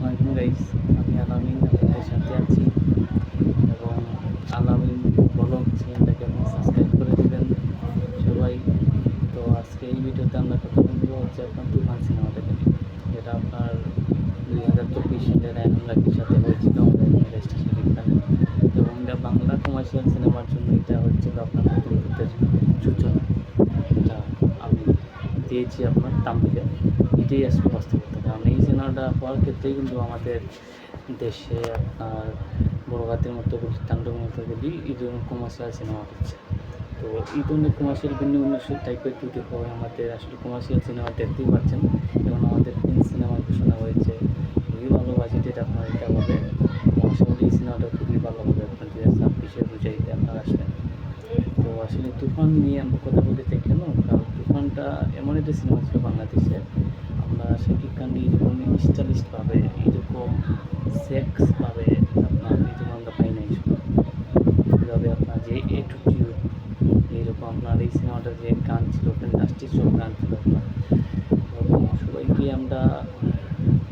আসসালামাইকুম গাইস আমি আলামিন আপনাদের সাথে আছি। এবং আলামিন ব্লগ চ্যানেলটাকে আপনি সাবস্ক্রাইব করে দেবেন সবাই। তো আজকে এই ভিডিওতে আমরা কথা বলব হচ্ছে আপনার তুফান সিনেমাটাকে যেটা আপনার দুই হাজার চব্বিশ সালের এখন সাথে হয়েছিল আমাদের শরীফ এবং এটা বাংলা কমার্শিয়াল সিনেমার জন্য এটা হচ্ছিল আপনার নতুন সূচনা। দিয়েছি আপনার তামিলে এটাই আসলে বাস্তবতা। কারণ এই সিনেমাটা হওয়ার ক্ষেত্রেই কিন্তু আমাদের দেশে আপনার বড় গাতের মতো বলি তাণ্ডবের মতো বলি এই ধরনের কমার্শিয়াল সিনেমা হচ্ছে। তো এই ধরনের কমার্শিয়াল ভিন্ন ভিন্ন টাইপের যদি হয় আমাদের আসলে কমার্শিয়াল সিনেমা দেখতেই পাচ্ছেন যেমন আমাদের তিন সিনেমা ঘোষণা হয়েছে খুবই ভালো বাজেটের আপনার এটা হবে আসলে এই সিনেমাটা খুবই ভালো হবে আপনার দু হাজার ছাব্বিশে বুঝাইতে আপনার আসবেন তো আসলে তুফান নিয়ে আমরা কথা বলতে চাই কেন? কারণ তুফানটা এমন একটা সিনেমা ছিল বাংলাদেশে। আমরা শাকিব খান এরকম স্টাইলিস্ট পাবে এরকম সেক্স পাবে আপনার এরকম আমরা পাই নাই। এভাবে আপনার যে টিউ এইরকম আপনার এই সিনেমাটার যে গান ছিল ফ্যান্টাস্টিক সব গান ছিল আপনার। সবাইকে আমরা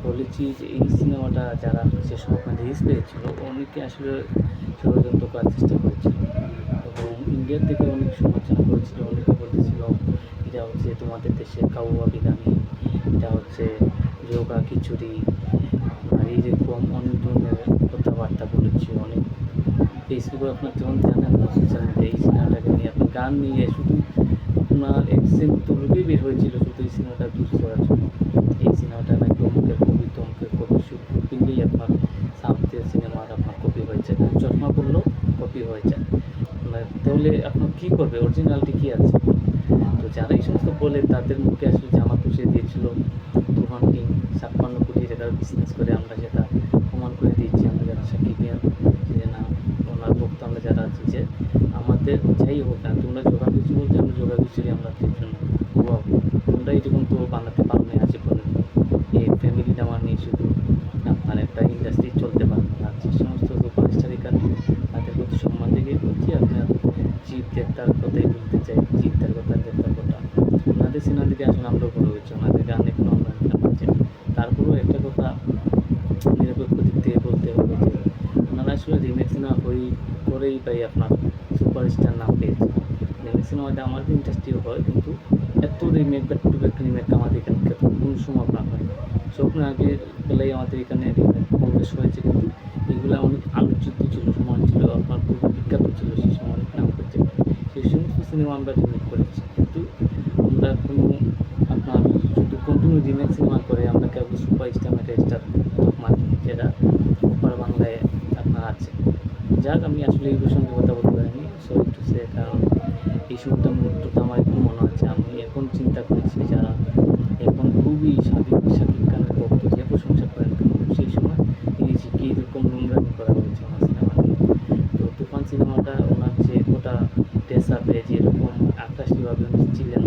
বলেছি যে এই সিনেমাটা যারা হচ্ছে সব রিলিজ পেয়েছিল অনেকে আসলে ষড়যন্ত্র করার চেষ্টা করেছিল। এবং ইন্ডিয়ার থেকে অনেক সমালোচনা করেছিল, অনেকে বলতেছিল এটা হচ্ছে তোমাদের দেশের কাউয়া বিরিয়ানি, এটা হচ্ছে যোগা খিচুড়ি, আর এইরকম অনেক ধরনের কথাবার্তা বলেছি, অনেক ফেসবুকে আপনার যেমন জানেন সোশ্যাল মিডিয়া এই সিনেমাটাকে নিয়ে আপনি গান নিয়ে শুধু আপনার এক্সেন তবুকেই বের হয়েছিল, শুধু এই সিনেমাটা তৈরি করার জন্য। এই সিনেমাটা নাকি অমুকের কবি, তমুকের কবি শুধু কিনলেই আপনার সাউথের সিনেমার আপনার কপি হয়েছে। চশমা পড়লেও কপি হয়ে যায় আপনার তাহলে আপনার কী করবে? অরিজিনালিটি কী আছে? তো যারা এই সমস্ত বলে তাদের মুখে আসলে জামা পুষিয়ে দিয়েছিল তুফান কিং, ছাপ্পান্ন কোটি টাকার বিজনেস করে আমরা যেটা প্রমাণ করে দিয়েছি আমরা যারা সাকিবিয়ান, যে না, ওনার ভক্ত আমরা যারা আছি যে আমাদের যাই হোক না, তোমরা যোগা কিছু আমরা যোগা কিছুরই আমরা তোমরা এরকম তো বানাতে পারো না আছে কোনো এই ফ্যামিলিটা আমার নিয়ে শুধু আপনার একটা ইন্ডাস্ট্রি চলতে পারবে না আর যে সমস্ত সুপারস্টার এখানে তাদের প্রতি সম্মান দিকে বলছি আপনার জিপ দেবতার কথাই বলতে চাই তার কথা দেবতার কথা ওনাদের সিনেমা দিকে আসলে আমরাও বড় হয়েছি, ওনাদের গান এখনও আমরা পাচ্ছি তারপরেও একটা কথা নিরপেক্ষ দিক থেকে বলতে হবে যে, ওনারা আসলে রিমেক সিনেমা হই করেই পাই আপনার সুপারস্টার নাম পেয়েছে। রিমেক সিনেমাটা আমাদের ইন্ডাস্ট্রিও হয়, কিন্তু এত remake back to back remake আমাদের এখানে কোন সময় আপনার হয় স্বপ্ন আগের বেলায় আমাদের এখানে রিমেক কম বেশ হয়েছে কিন্তু এগুলো অনেক আলোচিত ছিল সময় ছিল, আপনার খুব বিখ্যাত ছিল সেই সময় নাম করছে সেই সমস্ত সিনেমা আমরা রিমেক করেছি। কিন্তু আমরা কোনো আপনার শুধু কন্টিনিউ রিমেক সিনেমা করে, আমরা কেবল সুপার স্টার মেটা স্টার মানি যেটা ওপার বাংলায় আপনার আছে। যাক, আমি আসলে এই প্রসঙ্গে কথা বলতে পারিনি। সরি টু সে কারণ এই সময়টা মুহূর্তটা আমার একটু মনে হচ্ছে আমি এখন চিন্তা করেছি যারা এখন খুবই সাকিব সাকিব খানের ভক্ত, যে প্রশংসা করেন কেন সেই সময় এই যে কী রকম নোংরামি করা হয়েছে আমার সিনেমা তো তুফান সিনেমাটা ওনার যে গোটা আপে যেরকম আকাশিভাবে উনি ছিলেন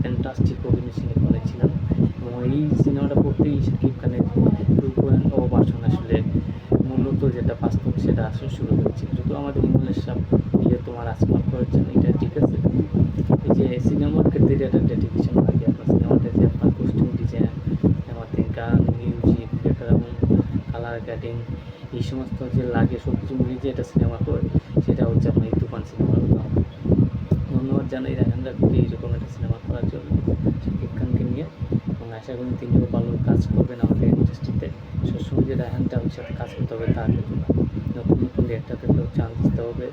ফ্যান্টাস্টিক অভিনয় করেছিলেন। এবং এই সিনেমাটা পড়তেই শাকিব খানের রূপায়ণ ও বাসন আসলে মূলত যেটা বাস্তব সেটা আসলে শুরু হয়েছে যদিও আমাদের ইংলিশ সাপ ইয়ে তোমার আসমার করেছেন এটা ঠিক আছে। এই যে সিনেমার ক্ষেত্রে এটা একটা ডেডিকেশন লাগে আপনার সিনেমাটা যে আপনার কস্টিউম ডিজাইন আমাদের গান মিউজিক এবং কালার গ্রেডিং এই সমস্ত যে লাগে সব কিছু মিলিয়ে যে একটা সিনেমা হয়, সেটা হচ্ছে আপনার এই তুফান সিনেমার ধন্যবাদ জানাই রায়হান রাফিকে এইরকম একটা সিনেমা করার জন্য। শাকিব নিয়ে। এবং আশা করি তিনিও ভালো কাজ করবেন আমাদের ইন্ডাস্ট্রিতে সবসময় যে রায়হানটা ওর সাথে কাজ করতে হবে, তার নতুন নতুন একটাতেও চান্স দিতে হবে।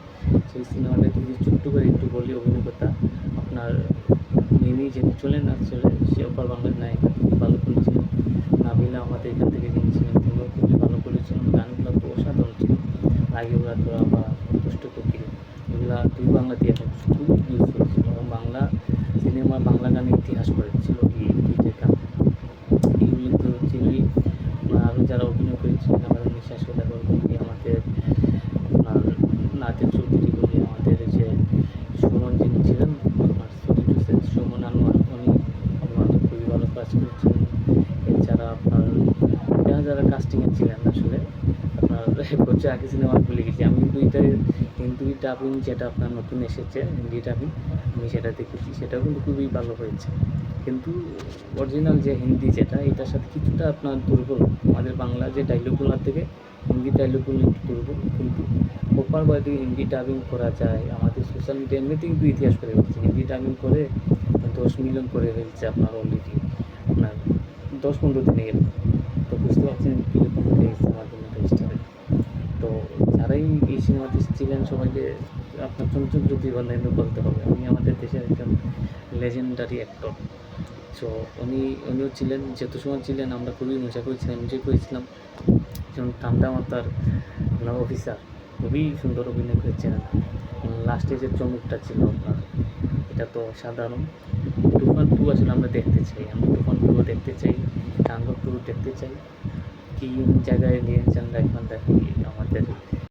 সেই সিনেমাটা যদি ছোট্ট করে একটু বলি অভিনয়তা আপনার মিমি যিনি চলেন চলে সে ওপার বাংলার নায়িকা, তিনি ভালো করেছিলেন নাবিলা আমাদের এখান থেকে কিনেছিলেন, তিনিও খুবই ভালো করেছিলেন গানগুলো তো অসাধারণ ছিল। আগে ওরা তোরা বা দুষ্ট কোকিল এগুলা দুই বাংলা দিয়ে খুবই ইউজফুল বাংলা সিনেমা বাংলা গানের ইতিহাস করেছিল। এই দুইটা এগুলি তো ছিলই আরও যারা অভিনয় করেছিলেন আমাদের নিঃশ্বাস সদাগর বলি আমাদের নাচের চৌধুরী বলি আমাদের যে সুমন যিনি ছিলেন সুমন আনোয়ার উনি আমাদের খুবই ভালো কাজ করেছেন। এছাড়া আপনার যারা যারা কাস্টিংয়ে ছিলেন আসলে আপনার হচ্ছে আগে সিনেমা ভুলে গেছি। আমি এটা হিন্দি ডাবিং যেটা আপনার নতুন এসেছে হিন্দি ডাবিং আমি সেটা দেখেছি, সেটাও কিন্তু খুবই ভালো হয়েছে। কিন্তু অরিজিনাল যে হিন্দি যেটা, এটার সাথে কিছুটা আপনার দুর্বল। আমাদের বাংলা যে ডাইলগগুলোর থেকে হিন্দি ডাইলগগুলো একটু দুর্বল, কিন্তু প্রপার বাদে হিন্দি ডাবিং করা যায়, আমাদের সোশ্যাল মিডিয়া এমনিতে কিন্তু ইতিহাস করে ফেলছে। হিন্দি ডাবিং করে দশ মিলিয়ন করে ফেলছে আপনার অলরেডি আপনার দশ পনেরো দিনে গেল তো বুঝতে পারছেন কীরকম হয়ে গেছে আমার জন্য রেজিস্টারে তো সিনেমাতে ছিলেন, সবাইকে আপনার চঞ্চল জ্যোতি বন্ধু বলতে হবে। উনি আমাদের দেশের একজন লেজেন্ডারি অ্যাক্টর সো উনি, উনিও ছিলেন যেহেতু সময় ছিলেন আমরা খুবই মজা করেছিলাম এনজয় করেছিলাম। যেমন ঠান্ডা মাতার অফিসার, খুবই সুন্দর অভিনয় করেছেন। লাস্টে যে চমকটা ছিল আপনার, এটা তো সাধারণ তুফান টু আসলে আমরা দেখতে চাই, আমরা তুফান টুও দেখতে চাই টাঙ্গর টু দেখতে চাই। কি জায়গায় নিয়ে নিয়েছেন এখন দেখি আমাদের